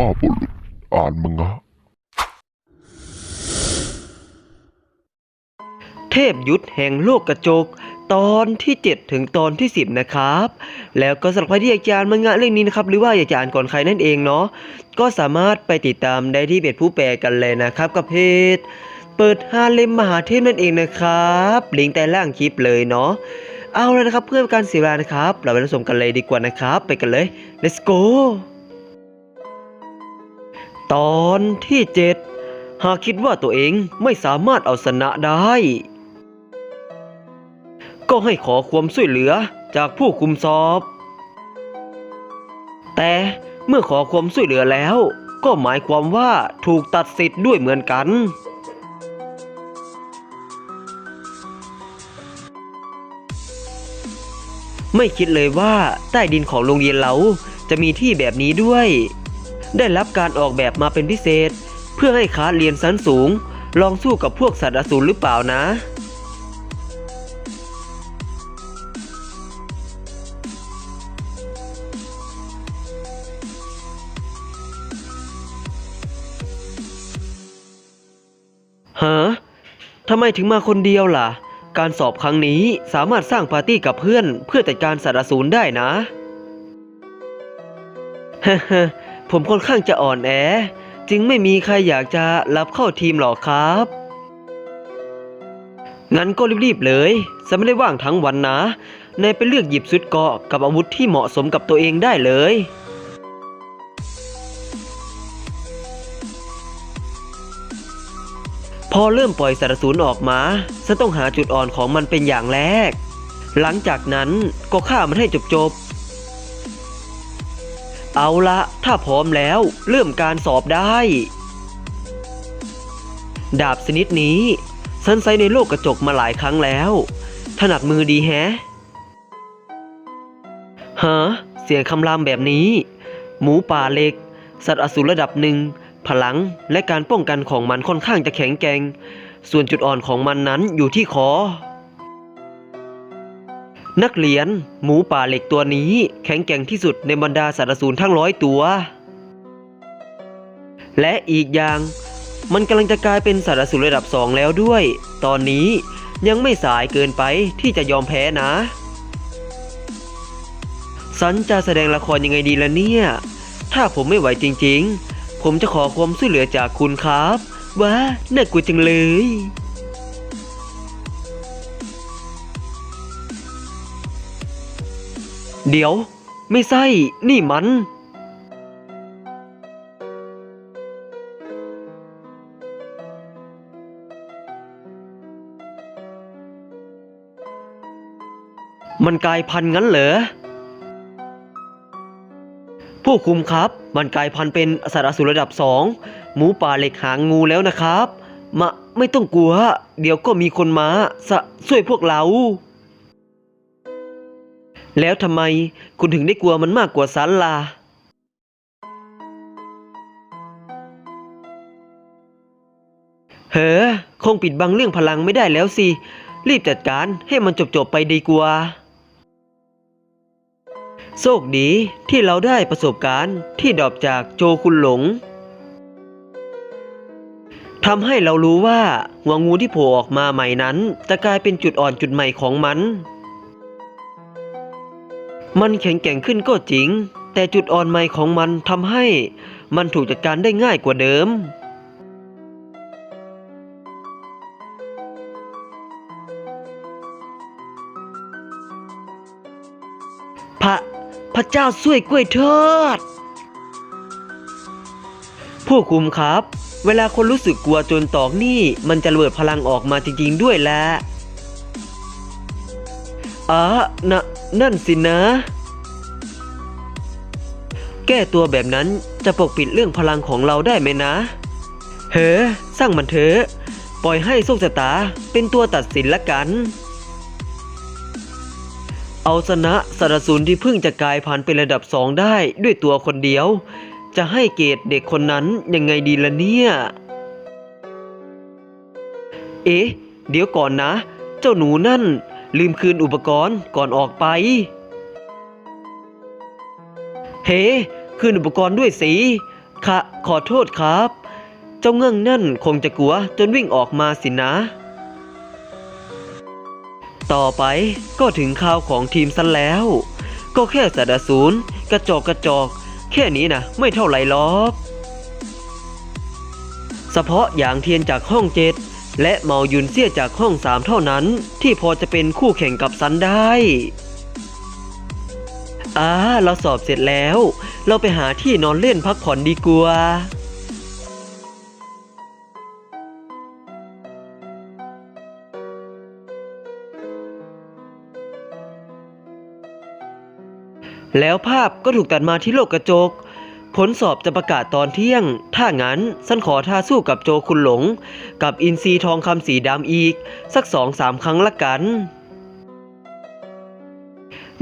พ่อบุรุษอ่านมังะเทพยุทธแห่งโลกกระจก ตอนที่ 7 ถึงตอนที่ 10 นะครับ แล้วก็สำหรับใครที่อยากจะอ่านมังงะเรื่องนี้นะครับ หรือว่าอยากจะอ่านก่อนใครนั่นเองเนาะก็สามารถไปติดตามได้ที่เพจผู้แปลกันเลยนะครับกับเพจเปิดฮาเลมมหาเทพนั่นเองนะครับ ลิงก์ใต้ล่างคลิปเลยเนาะเอาเลยนะครับเพื่อนการเสียเวลานะครับ เราไปรับชมกันเลยดีกว่านะครับ ไปกันเลย let's go ตอนที่7หากคิดว่าตัวเองไม่สามารถเอาชนะได้ ก็ให้ขอความช่วยเหลือจากผู้คุมสอบ แต่เมื่อขอความช่วยเหลือแล้ว ก็หมายความว่าถูกตัดสิทธิ์ด้วยเหมือนกัน ไม่คิดเลยว่าใต้ดินของโรงเรียนเราจะมีที่แบบนี้ด้วย ได้รับการออกแบบมาเป็นพิเศษ เพื่อให้คาเรียนชั้นสูง ลองสู้กับพวกสัตว์อสูรหรือเปล่านะฮะทำไมถึงมาคนเดียวล่ะ การสอบครั้งนี้สามารถสร้างปาร์ตี้กับเพื่อน เพื่อจัดการสัตว์อสูรได้นะ ฮ ผมค่อนข้างจะอ่อนแอ จึงไม่มีใครอยากจะรับเข้าทีมหรอกครับ งั้นก็รีบๆเลยจะไม่ได้ว่างทั้งวันนะนายไปเลือกหยิบชุดเกาะกับอาวุธที่เหมาะสมกับตัวเองได้เลยพอเริ่มปล่อยสารสูรออกมาฉันต้องหาจุดอ่อนของมันเป็นอย่างแรก หลังจากนั้นก็ฆ่ามันให้จบๆ เอาละถ้าพร้อมแล้วเริ่มการสอบได้ ดาบชนิดนี้ฉันใช้ในโลกกระจกมาหลายครั้งแล้ว ถนัดมือดีแฮะฮะเสียงคำรามแบบนี้ หมูป่าเล็ก สัตว์อสูรระดับหนึ่ง พลังและการป้องกันของมันค่อนข้างจะแข็งแกร่งส่วนจุดอ่อนของมันนั้นอยู่ที่คอ นักเรียน หมูป่าเหล็กตัวนี้ แข็งแกร่งที่สุดในบรรดาสัตว์สูรทั้งร้อยตัว และอีกอย่าง มันกำลังจะกลายเป็นสัตว์สูรระดับสองแล้วด้วย ตอนนี้ยังไม่สายเกินไปที่จะยอมแพ้นะ สันจะแสดงละครยังไงดีล่ะเนี่ย ถ้าผมไม่ไหวจริงๆ ผมจะขอความช่วยเหลือจากคุณครับ ว้าน่ากลัวจังเลย เดี๋ยว ไม่ใช่ นี่มัน มันกลายพันธุ์งั้นเหรอ ผู้คุมครับ มันกลายพันธุ์เป็นสัตว์อสูรระดับสอง หมูป่าเหล็กหางงูแล้วนะครับ มาไม่ต้องกลัว เดี๋ยวก็มีคนมาสะช่วยพวกเรา แล้วทำไมคุณถึงได้กลัวมันมากกว่าซันล่ะเฮ้อคงปิดบังเรื่องพลังไม่ได้แล้วสิ รีบจัดการให้มันจบๆไปดีกว่า โชคดีที่เราได้ประสบการณ์ที่ดอปจากโจคุณหลงทำให้เรารู้ว่าหัวงูที่โผล่ออกมาใหม่นั้น จะกลายเป็นจุดอ่อนจุดใหม่ของมัน มันแข็งแกร่งขึ้นก็จริง แต่จุดอ่อนใหม่ของมันทำให้มันถูกจัดการได้ง่ายกว่าเดิม พระพระเจ้าช่วยกล้วยทอดผู้คุมครับ เวลาคนรู้สึกกลัวจนตอกนี่ มันจะระเบิดพลังออกมาจริงๆด้วยแหละอ๋อนะ นั่นสินะ แก้ตัวแบบนั้นจะปกปิดเรื่องพลังของเราได้ไหมนะ เฮ้อสร้างมันเถอะ ปล่อยให้โชคชะตาเป็นตัวตัดสินละกัน เอาชนะสารสูรที่เพิ่งจะกลายพันธุ์เป็นระดับสองได้ด้วยตัวคนเดียว จะให้เกรดเด็กคนนั้นยังไงดีล่ะเนี่ย เอ๊ะ เดี๋ยวก่อนนะ เจ้าหนูนั่น ลืมคืนอุปกรณ์ก่อนออกไป เฮ้ คืนอุปกรณ์ด้วยสิค่ะขอโทษครับ เจ้าเงื่องนั่นคงจะกลัวจนวิ่งออกมาสินะ ต่อไปก็ถึงข่าวของทีมซันแล้ว ก็แค่สัตว์อสูรกระจอกกระจอก แค่นี้นะไม่เท่าไหร่หรอกเฉพาะอย่างเทียนจากห้องเจ็ด และเมายุนเซียจากห้องสามเท่านั้น ที่พอจะเป็นคู่แข่งกับซันได้อ่าเราสอบเสร็จแล้ว เราไปหาที่นอนเล่นพักผ่อนดีกว่าแล้วภาพก็ถูกตัดมาที่โลกกระจก ผลสอบจะประกาศตอนเที่ยง ถ้างั้นฉันขอท่าสู้กับโจคุณหลง กับอินซีทองคำสีดำอีก สักสองสามครั้งละกัน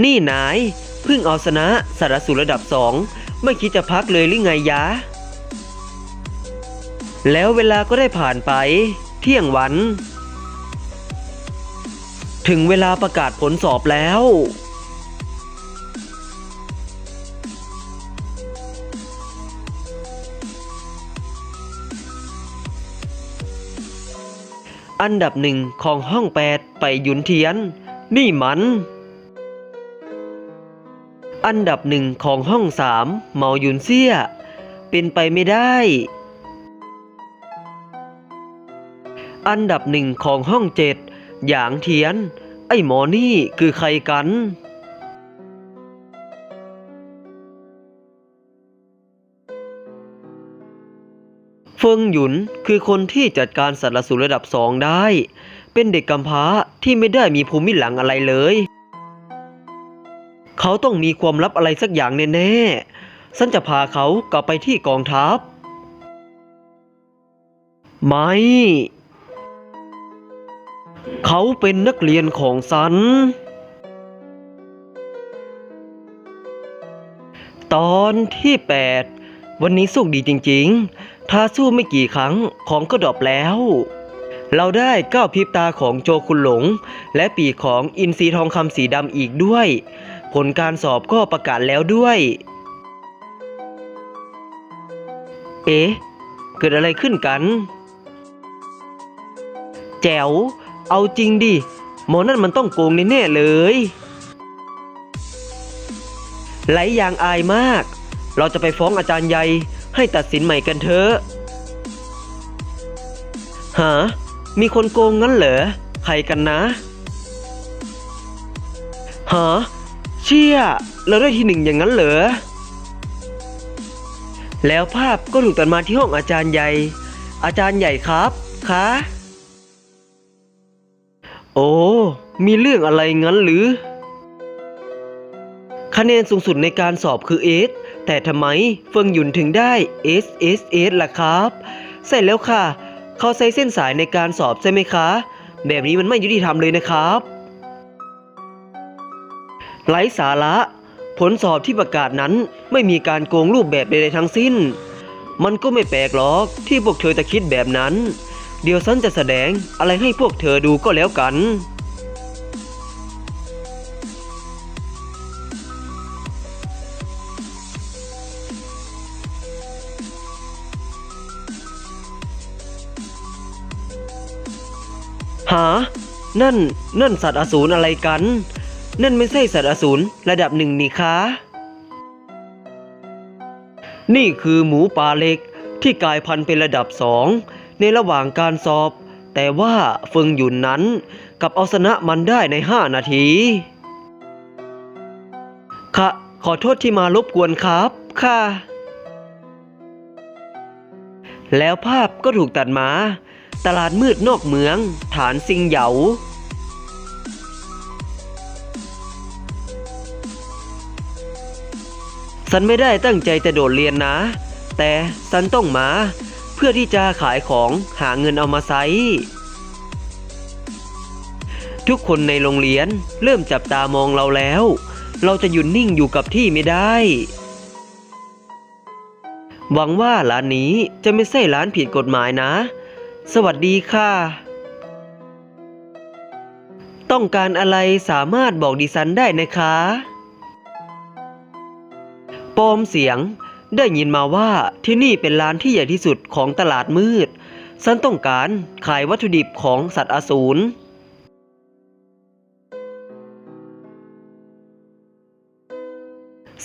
นี่นายเพิ่งเอาชนะสารสูรระดับสองไม่คิดจะพักเลยหรือไงยะ แล้วเวลาก็ได้ผ่านไป เที่ยงวัน ถึงเวลาประกาศผลสอบแล้ว อันดับหนึ่งของห้องแปดไปหยุนเทียน นี่มัน อันดับหนึ่งของห้องสามเมาหยุนเซี่ย เป็นไปไม่ได้ อันดับหนึ่งของห้องเจ็ดหยางเทียน ไอ้หมอนี่คือใครกัน ฟิงหยุนคือคนที่จัดการสัตว์ละสูรระดับสองได้ เป็นเด็กกำพร้าที่ไม่ได้มีภูมิหลังอะไรเลย เขาต้องมีความลับอะไรสักอย่างแน่ๆฉันจะพาเขากลับไปที่กองทัพ ไม่ เขาเป็นนักเรียนของฉัน ตอนที่ 8 วันนี้สุขดีจริง ๆาสู้ไม่กี่ครั้งของก็ดรอปแล้ว เราได้ก้าวพริบตาของโจคุณหลง และปีกของอินทรีทองคำสีดำอีกด้วย ผลการสอบก็ประกาศแล้วด้วย เอ๊ะ เกิดอะไรขึ้นกัน แจ๋ว เอาจริงดิ หมอนั่นมันต้องโกงแน่ๆเลยไหลยางอายมาก เราจะไปฟ้องอาจารย์ใหญ่ ให้ตัดสินใหม่กันเถอะฮะมีคนโกงงั้นเหรอ ใครกันนะฮะเชี่ยเราได้ที่หนึ่งอย่างนั้นเหรอ แล้วภาพก็ถูกตัดมาที่ห้องอาจารย์ใหญ่ อาจารย์ใหญ่ครับคะโอ้ มีเรื่องอะไรงั้นหรือ คะแนนสูงสุดในการสอบคือ S แต่ทำไมเฟิงหยุนถึงได้ S S S ล่ะครับใช่แล้วค่ะ เขาใช้เส้นสายในการสอบใช่ไหมคะ แบบนี้มันไม่ยุติธรรมเลยนะครับไร้สาระ ผลสอบที่ประกาศนั้นไม่มีการโกงรูปแบบใดๆทั้งสิ้น มันก็ไม่แปลกหรอกที่พวกเธอจะคิดแบบนั้น เดี๋ยวฉันจะแสดงอะไรให้พวกเธอดูก็แล้วกัน หา นั่น นั่นสัตว์อสูรอะไรกัน นั่นไม่ใช่สัตว์อสูรระดับหนึ่งนี่คะนี่คือหมูป่าเล็กที่กลายพันธุ์เป็นระดับสองในระหว่างการสอบ แต่ว่าเฟิงหยุนนั้นกับเอาชนะมันได้ใน 5 นาทีค่ะขอโทษที่มารบกวนครับค่ะ แล้วภาพก็ถูกตัดมา ตลาดมืดนอกเมือง ฐานซิงเหยาฉันไม่ได้ตั้งใจจะโดดเรียนนะ แต่ฉันต้องมา เพื่อที่จะขายของหาเงินเอามาใช้ทุกคนในโรงเรียนเริ่มจับตามองเราแล้ว เราจะหยุดนิ่งอยู่กับที่ไม่ได้ หวังว่าร้านนี้จะไม่ใช่ร้านผิดกฎหมายนะ สวัสดีค่ะ ต้องการอะไรสามารถบอกดิฉันได้นะคะปอมเสียงได้ยินมาว่าที่นี่เป็นร้านที่ใหญ่ที่สุดของตลาดมืด ฉันต้องการขายวัตถุดิบของสัตว์อสูร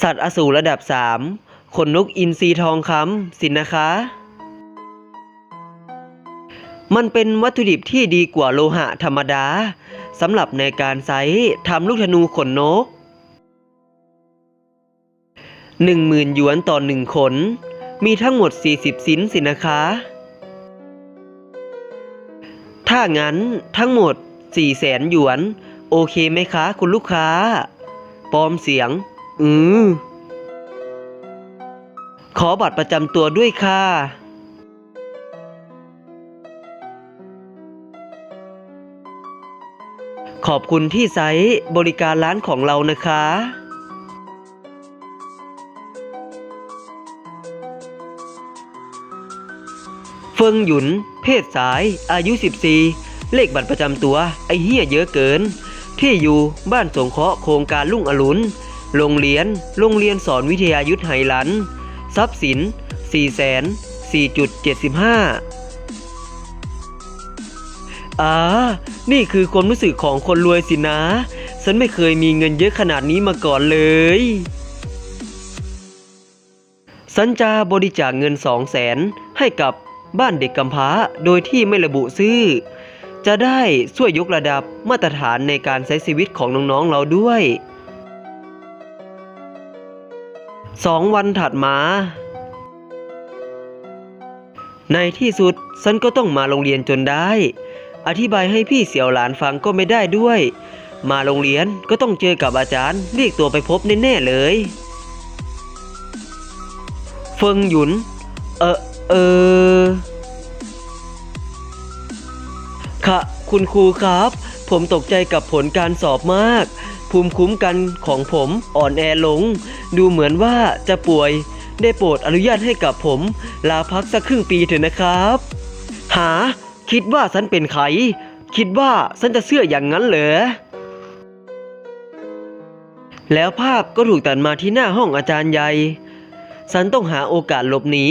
สัตว์อสูรระดับ 3 ขนนกอินทรีทองคำสินนะคะ มันเป็นวัตถุดิบที่ดีกว่าโลหะธรรมดาสำหรับในการใช้ทำลูกธนูขนนกหนึ่งหมื่นหยวนต่อหนึ่งขน มีทั้งหมด 40 สินสินะคะ ถ้างั้นทั้งหมด4แสนหยวน โอเคไหมคะคุณลูกค้า ปลอมเสียง อือ ขอบัตรประจำตัวด้วยค่ะ ขอบคุณที่ไซต์บริการร้านของเรานะคะเฟิงหยุน เพศสาย อายุ 14 เลขบัตรประจำตัว ไอเฮียเยอะเกิน ที่อยู่บ้านสงเคราะห์โครงการลุ่งอรุณ โรงเรียน โรงเรียนสอนวิทยายุทธไหหลัน ทรัพย์สิน4แสน4.75 อ่านี่คือความรู้สึกของคนรวยสินะ ฉันไม่เคยมีเงินเยอะขนาดนี้มาก่อนเลยสัญจาบริจาคเงินสองแสนให้กับบ้านเด็กกำพร้าโดยที่ไม่ระบุชื่อ จะได้ช่วยยกระดับมาตรฐานในการใช้ชีวิตของน้องๆเราด้วยสองวันถัดมา ในที่สุดฉันก็ต้องมาโรงเรียนจนได้ อธิบายให้พี่เสี่ยวหลานฟังก็ไม่ได้ด้วย มาโรงเรียนก็ต้องเจอกับอาจารย์ เรียกตัวไปพบแน่ๆเลยเฟิงหยุน เออเออค่ะคุณครูครับ ผมตกใจกับผลการสอบมาก ภูมิคุ้มกันของผมอ่อนแอลง ดูเหมือนว่าจะป่วย ได้โปรดอนุญาตให้กับผม ลาพักสักครึ่งปีเถอะนะครับ หา คิดว่าฉันเป็นใคร คิดว่าฉันจะเชื่ออย่างนั้นเหรอ แล้วภาพก็ถูกตัดมาที่หน้าห้องอาจารย์ใหญ่ ฉันต้องหาโอกาสหลบหนี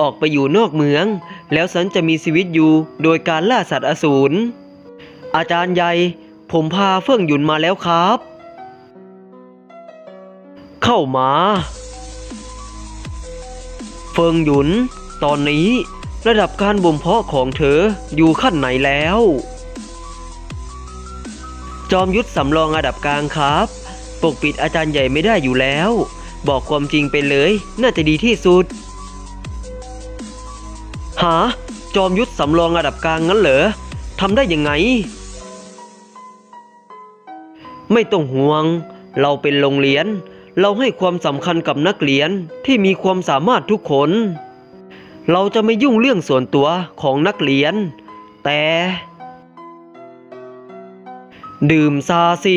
ออกไปอยู่นอกเมือง แล้วฉันจะมีชีวิตอยู่โดยการล่าสัตว์อสูร อาจารย์ใหญ่ ผมพาเฟื่องหยุนมาแล้วครับ เข้ามา เฟิงหยุน ตอนนี้ ระดับการบ่มเพาะของเธออยู่ขั้นไหนแล้ว จอมยุทธสำรองระดับกลางครับ ปกปิดอาจารย์ใหญ่ไม่ได้อยู่แล้ว บอกความจริงไปเลย น่าจะดีที่สุด หา จอมยุทธสำรองระดับกลางงั้นเหรอทำได้ยังไง ไม่ต้องห่วง เราเป็นโรงเรียน เราให้ความสำคัญกับนักเรียนที่มีความสามารถทุกคน เราจะไม่ยุ่งเรื่องส่วนตัวของนักเรียน แต่ ดื่มซาสิ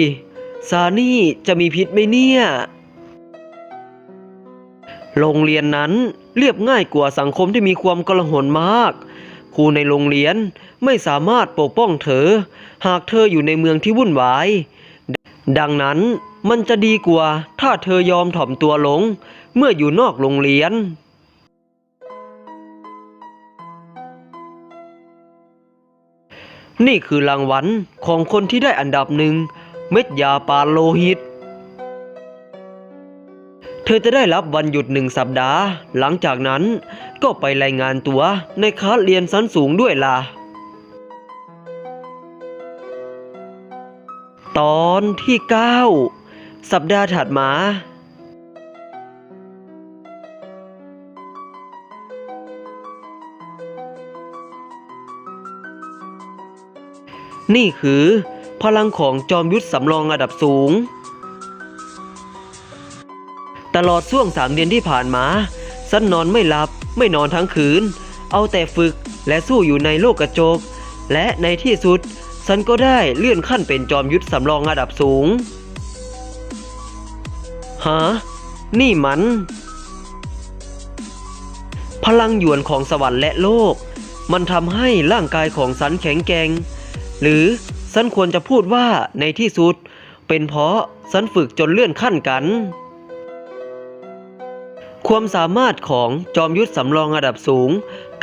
ซานี่จะมีพิษไหมเนี่ย โรงเรียนนั้นเรียบง่ายกว่าสังคมที่มีความกลาหนมากครูในโรงเรียนไม่สามารถปกป้องเธอ หากเธออยู่ในเมืองที่วุ่นวาย ดังนั้นมันจะดีกว่าถ้าเธอยอมถ่อมตัวลง เมื่ออยู่นอกโรงเรียน นี่คือรางวัลของคนที่ได้อันดับหนึ่งเม็ดยาปาโลหิต เธอจะได้รับวันหยุดหนึ่งสัปดาห์ หลังจากนั้นก็ไปรายงานตัวในคลาสเรียนชั้นสูงด้วยล่ะ ตอนที่ 9 สัปดาห์ถัดมา นี่คือพลังของจอมยุทธสำรองระดับสูง ตลอดช่วงสามเดือนที่ผ่านมาฉันนอนไม่หลับไม่นอนทั้งคืน เอาแต่ฝึกและสู้อยู่ในโลกกระจก และในที่สุดฉันก็ได้เลื่อนขั้นเป็นจอมยุทธสำรองระดับสูงฮะนี่มัน พลังหยวนของสวรรค์และโลก มันทำให้ร่างกายของฉันแข็งแกร่ง หรือฉันควรจะพูดว่าในที่สุด เป็นเพราะฉันฝึกจนเลื่อนขั้นกัน ความสามารถของจอมยุทธสำรองระดับสูง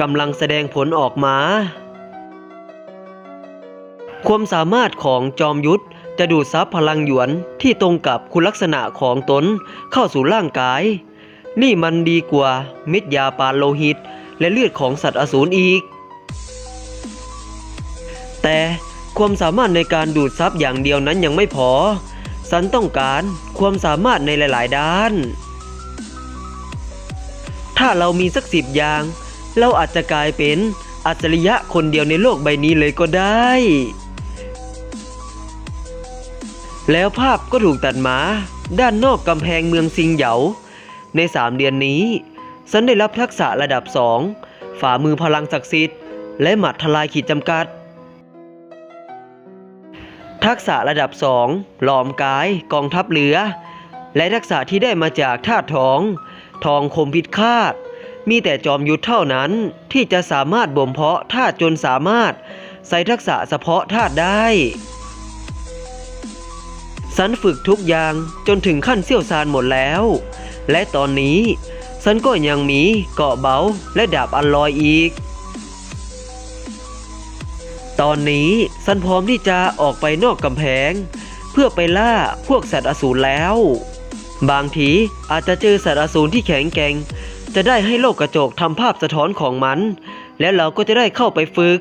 กำลังแสดงผลออกมา ความสามารถของจอมยุทธจะดูดซับพลังหยวนที่ตรงกับคุณลักษณะของตนเข้าสู่ร่างกาย นี่มันดีกว่าเม็ดยาปานโลหิต และเลือดของสัตว์อสูรอีก แต่ความสามารถในการดูดซับอย่างเดียวนั้นยังไม่พอ สันต้องการความสามารถในหลาย ๆ ด้าน ถ้าเรามีสักสิบอย่าง เราอาจจะกลายเป็นอัจฉริยะคนเดียวในโลกใบนี้เลยก็ได้ แล้วภาพก็ถูกตัดมา ด้านนอกกำแพงเมืองซิงเหยา ในสามเดือนนี้ ฉันได้รับทักษะระดับสองฝ่ามือพลังศักดิ์สิทธิ์ และหมัดทลายขีดจำกัด ทักษะระดับสองหลอมกายกองทัพเรือ และทักษะที่ได้มาจากธาตุทอง ทองคมพิษคาด มีแต่จอมยุทธเท่านั้นที่จะสามารถบ่มเพาะธาตุจนสามารถ ใส่ทักษะเฉพาะธาตุได้สันฝึกทุกอย่างจนถึงขั้นเซี่ยวซานหมดแล้ว และตอนนี้สันก็ยังมีเกาะเบาและดาบอันลอยอีก ตอนนี้สันพร้อมที่จะออกไปนอกกำแพง เพื่อไปล่าพวกสัตว์อสูรแล้ว บางทีอาจจะเจอสัตว์อสูรที่แข็งแกร่งจะได้ให้โลกกระจกทำภาพสะท้อนของมัน แล้วเราก็จะได้เข้าไปฝึก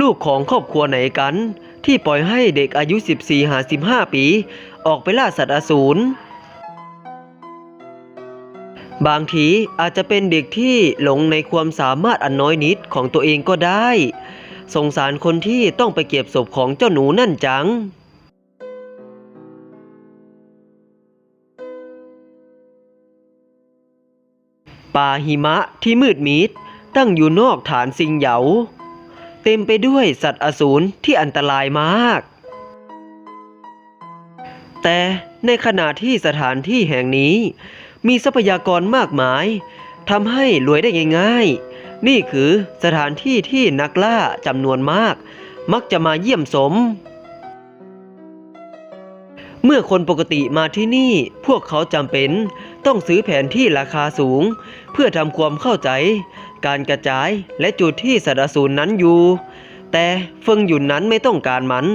ลูกของครอบครัวไหนกัน ที่ปล่อยให้เด็กอายุ 14หา15 ปี ออกไปล่าสัตว์อสูร บางทีอาจจะเป็นเด็กที่หลงในความสามารถอันน้อยนิดของตัวเองก็ได้ สงสารคนที่ต้องไปเก็บศพของเจ้าหนูนั่นจัง ป่าหิมะที่มืดมิดตั้งอยู่นอกฐานซิงเหยา เต็มไปด้วยสัตว์อสูรที่อันตรายมาก แต่ในขณะที่สถานที่แห่งนี้ มีทรัพยากรมากมายทำให้รวยได้ง่ายๆ นี่คือสถานที่ที่นักล่าจำนวนมาก มักจะมาเยี่ยมสม เมื่อคนปกติมาที่นี่พวกเขาจำเป็น ต้องซื้อแผนที่ราคาสูง เพื่อทำความเข้าใจ การกระจายและจุดที่สัตว์สูรนั้นอยู่ แต่เฟิงหยุนนั้นไม่ต้องการมัน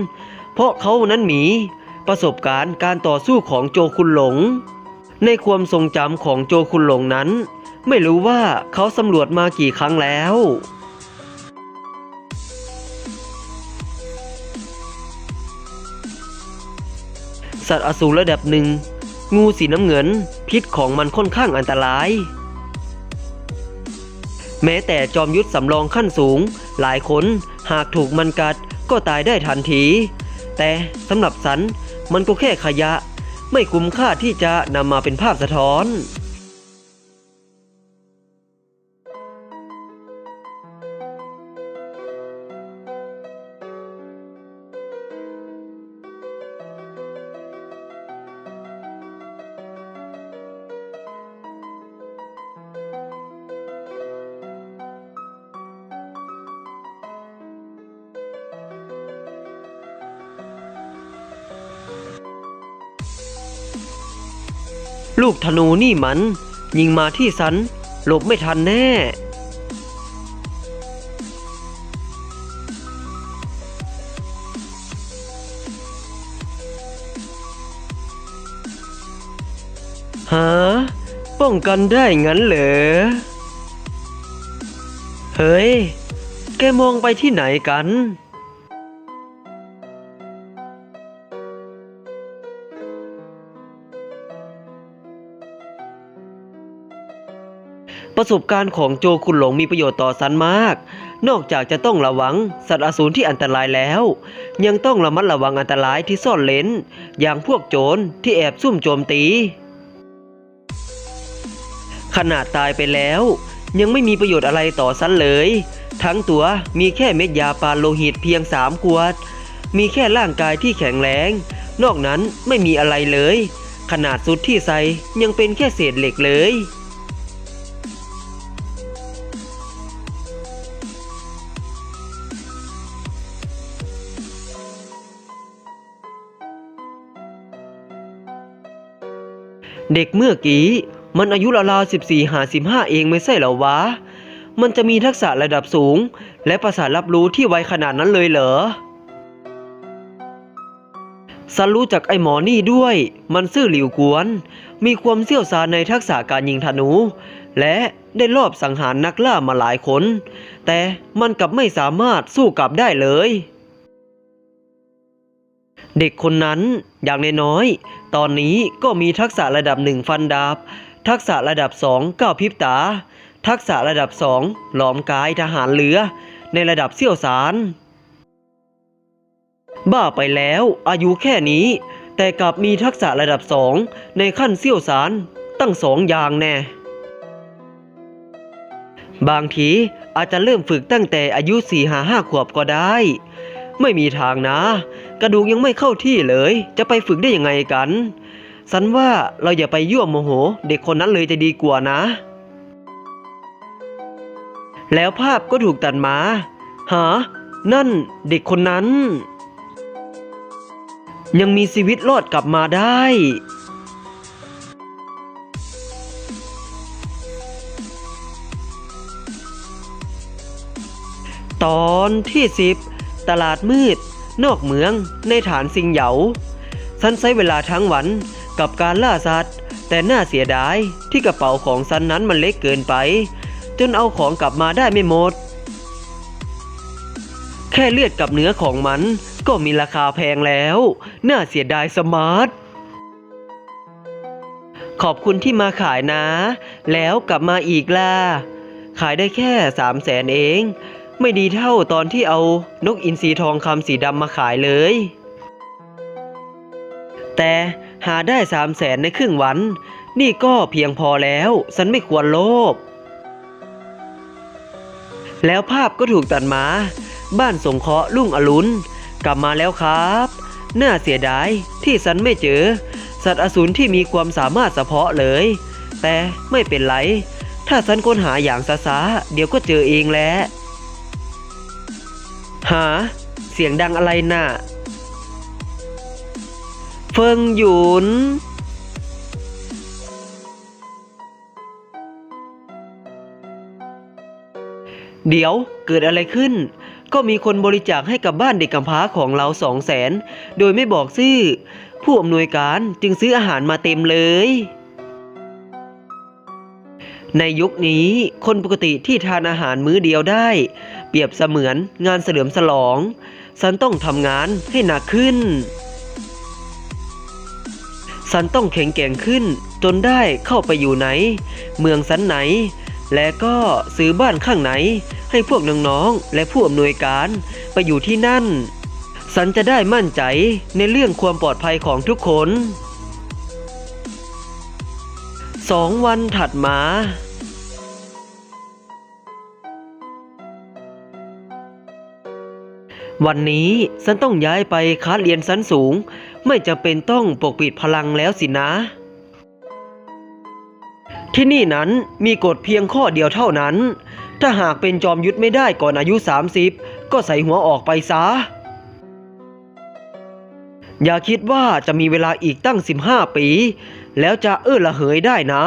เพราะเขานั้นมี ประสบการณ์การต่อสู้ของโจคุนหลง ในความทรงจำของโจคุนหลงนั้น ไม่รู้ว่าเขาสำรวจมากี่ครั้งแล้ว สัตว์อสูรระดับหนึ่ง งูสีน้ำเงิน พิษของมันค่อนข้างอันตราย แม้แต่จอมยุทธสำรองขั้นสูง หลายคนหากถูกมันกัดก็ตายได้ทันที แต่สำหรับสันมันก็แค่ขยะ ไม่คุ้มค่าที่จะนำมาเป็นภาพสะท้อน ลูกธนูนี่มัน ยิงมาที่สัน หลบไม่ทันแน่ฮะป้องกันได้งั้นเหรอ เฮ้ย แกมองไปที่ไหนกัน ประสบการณ์ของโจคุนหลงมีประโยชน์ต่อสันมาก นอกจากจะต้องระวังสัตว์อสูรที่อันตรายแล้ว ยังต้องระมัดระวังอันตรายที่ซ่อนเลนอย่างพวกโจรที่แอบซุ่มโจมตี ขนาดตายไปแล้ว ยังไม่มีประโยชน์อะไรต่อสันเลย ทั้งตัวมีแค่เม็ดยาปานโลหิตเพียงสามขวด มีแค่ร่างกายที่แข็งแรง นอกนั้นไม่มีอะไรเลย ขนาดสุดที่ใส่ยังเป็นแค่เศษเหล็กเลย เด็กเมื่อกี้มันอายุราวๆสิบสี่หาสิบห้าเองไม่ใช่เหรอวะ มันจะมีทักษะระดับสูง และประสาทรับรู้ที่ไวขนาดนั้นเลยเหรอซันรู้จักไอ้หมอนี่ด้วย มันซื่อหลิวกวน มีความเชี่ยวชาญในทักษะการยิงธนู และได้ลอบสังหารนักล่ามาหลายคน แต่มันกลับไม่สามารถสู้กลับได้เลย เด็กคนนั้นอย่างน้อย ตอนนี้ก็มีทักษะระดับหนึ่งฟันดาบ ทักษะระดับสองก้าวพริบตา ทักษะระดับสองหลอมกายทหารเรือ ในระดับเสี่ยวสาร บ้าไปแล้วอายุแค่นี้ แต่กลับมีทักษะระดับสองในขั้นเสี่ยวสารตั้งสองอย่างแน่ บางทีอาจจะเริ่มฝึกตั้งแต่อายุสี่หาห้าขวบก็ได้ ไม่มีทางนะ กระดูกยังไม่เข้าที่เลย จะไปฝึกได้ยังไงกัน สันว่าเราอย่าไปยั่วโมโห เด็กคนนั้นเลยจะดีกว่านะ แล้วภาพก็ถูกตัดมาหานั่นเด็กคนนั้น ยังมีชีวิตรอดกลับมาได้ตอนที่สิบ ตลาดมืด นอกเมืองในฐานสิงเหยาฉันใช้เวลาทั้งวันกับการล่าสัตว์ แต่น่าเสียดายที่กระเป๋าของฉันนั้นมันเล็กเกินไป จนเอาของกลับมาได้ไม่หมด แค่เลือดกับเนื้อของมันก็มีราคาแพงแล้ว น่าเสียดายสมาร์ทขอบคุณที่มาขายนะ แล้วกลับมาอีกล่ะ ขายได้แค่สามแสนเอง ไม่ดีเท่าตอนที่เอานกอินทรีทองคำสีดำมาขายเลย แต่หาได้สามแสนในครึ่งวัน นี่ก็เพียงพอแล้ว ฉันไม่ควรโลภแล้วภาพก็ถูกตัดมา บ้านสงเคราะห์ลุ่งอรุณกลับมาแล้วครับน่าเสียดายที่ฉันไม่เจอ สัตว์อสูรที่มีความสามารถเฉพาะเลย แต่ไม่เป็นไร ถ้าฉันค้นหาอย่างช้าๆเดี๋ยวก็เจอเองแหละ หา เสียงดังอะไรน่ะ เฟิงหยุน เดี๋ยวเกิดอะไรขึ้น ก็มีคนบริจาคให้กับบ้านเด็กกำพร้าของเราสองแสน โดยไม่บอกชื่อ ผู้อำนวยการจึงซื้ออาหารมาเต็มเลย ในยุคนี้คนปกติที่ทานอาหารมื้อเดียวได้ เปรียบเสมือนงานเสลิมฉลอง ฉันต้องทำงานให้หนักขึ้น ฉันต้องแข็งแกร่งขึ้น จนได้เข้าไปอยู่ไหน เมืองสันไหน และก็ซื้อบ้านข้างไหน ให้พวกน้องๆและผู้อำนวยการไปอยู่ที่นั่น ฉันจะได้มั่นใจในเรื่องความปลอดภัยของทุกคน สองวันถัดมาวันนี้ฉันต้องย้ายไปคาเรียนชั้นสูง ไม่จำเป็นต้องปกปิดพลังแล้วสินะ ที่นี่นั้นมีกฎเพียงข้อเดียวเท่านั้น ถ้าหากเป็นจอมยุทธไม่ได้ก่อนอายุ 30 ก็ใส่หัวออกไปซะ อย่าคิดว่าจะมีเวลาอีกตั้ง 15 ปี แล้วจะเอื้อละเหยได้นะ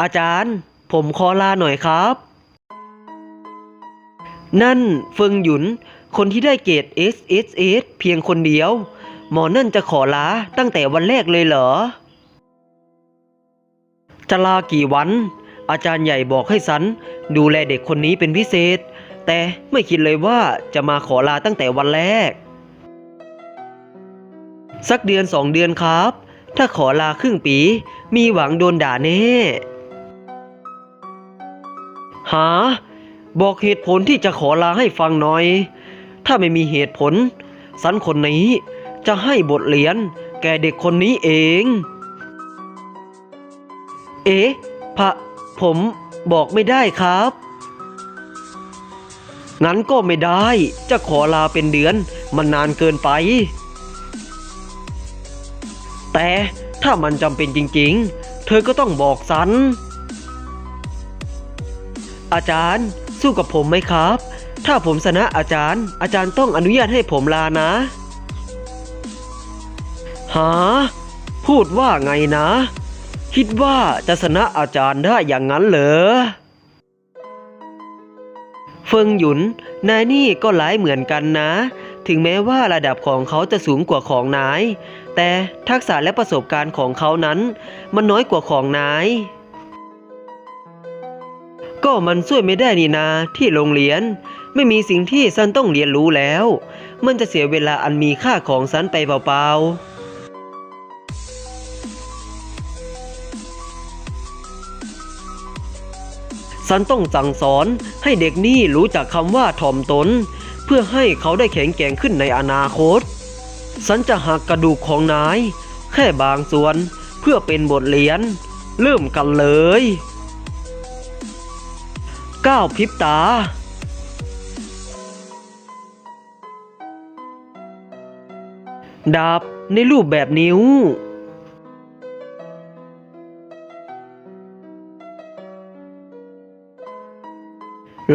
อาจารย์ ผมขอลาหน่อยครับ นั่นเฟิงหยุน คนที่ได้เกรด S S S เพียงคนเดียว หมอนั่นจะขอลาตั้งแต่วันแรกเลยเหรอ จะลากี่วัน อาจารย์ใหญ่บอกให้สัน ดูแลเด็กคนนี้เป็นพิเศษ แต่ไม่คิดเลยว่าจะมาขอลาตั้งแต่วันแรก สักเดือนสองเดือนครับ ถ้าขอลาครึ่งปี มีหวังโดนด่าแน่หาบอกเหตุผลที่จะขอลาให้ฟังหน่อย ถ้าไม่มีเหตุผล สันคนนี้จะให้บทเรียนแก่เด็กคนนี้เอง เอ๊ะพระผมบอกไม่ได้ครับ งั้นก็ไม่ได้ จะขอลาเป็นเดือนมันนานเกินไป แต่ถ้ามันจำเป็นจริงๆ เธอก็ต้องบอกสัน อาจารย์สู้กับผมไหมครับ ถ้าผมชนะอาจารย์ อาจารย์ต้องอนุญาตให้ผมลานะ หา พูดว่าไงนะ คิดว่าจะชนะอาจารย์ได้อย่างนั้นเหรอเฟิงหยุน นายนี่ก็หลายเหมือนกันนะ ถึงแม้ว่าระดับของเขาจะสูงกว่าของนาย แต่ทักษะและประสบการณ์ของเขานั้น มันน้อยกว่าของนาย ก็มันช่วยไม่ได้นี่นาที่โรงเรียน ไม่มีสิ่งที่ซันต้องเรียนรู้แล้ว มันจะเสียเวลาอันมีค่าของซันไปเปล่าๆซันต้องสั่งสอนให้เด็กนี่รู้จักคำว่าถ่อมตน เพื่อให้เขาได้แข็งแกร่งขึ้นในอนาคต สันจะหักกระดูกของนาย แค่บางส่วนเพื่อเป็นบทเรียน เริ่มกันเลยก้าวพริบตา ดาบในรูปแบบนิ้ว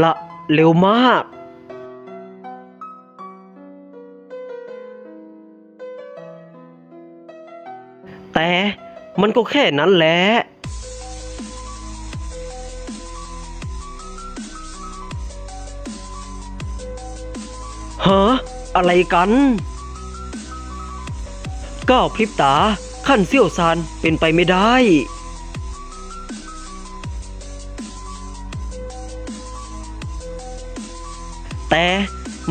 ละเร็วมาก แต่มันก็แค่นั้นแหละฮะอะไรกันก้าวพริบตาขั้นเซี่ยวซานเป็นไปไม่ได้แต่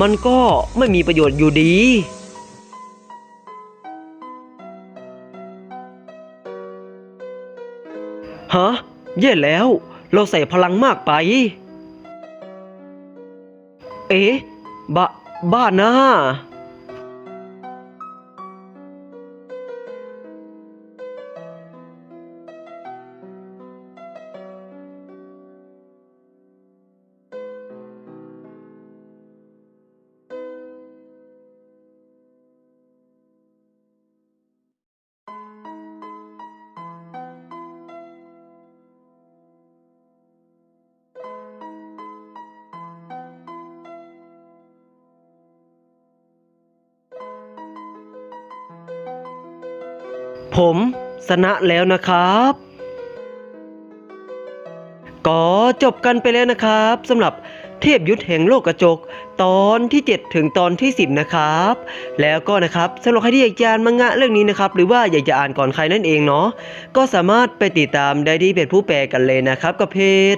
มันก็ไม่มีประโยชน์อยู่ดี แย่แล้ว เราใส่พลังมากไป เอ๊ะบะบ้านะ ผมชนะแล้วนะครับ ก็จบกันไปแล้วนะครับสำหรับเทพยุทธแห่งโลกกระจก ตอนที่ 7 ถึงตอนที่ 10 นะครับ แล้วก็นะครับสำหรับใครที่อยากจะอ่านมังงะเรื่องนี้นะครับ หรือว่าอยากจะอ่านก่อนใครนั่นเองเนาะก็สามารถไปติดตามได้ที่เพจผู้แปลกันเลยนะครับ กับเพจ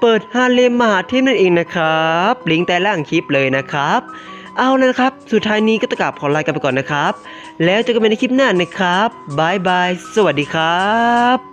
เปิดฮาเลมมหาเทพนั่นเองนะครับ ลิงก์ใต้ล่างคลิปเลยนะครับ เอาเลยนะครับ สุดท้ายนี้ก็ตะกราบขอลากันไปก่อนนะครับ แล้วเจอกันใหม่ในคลิปหน้านะครับบายบาย สวัสดีครับ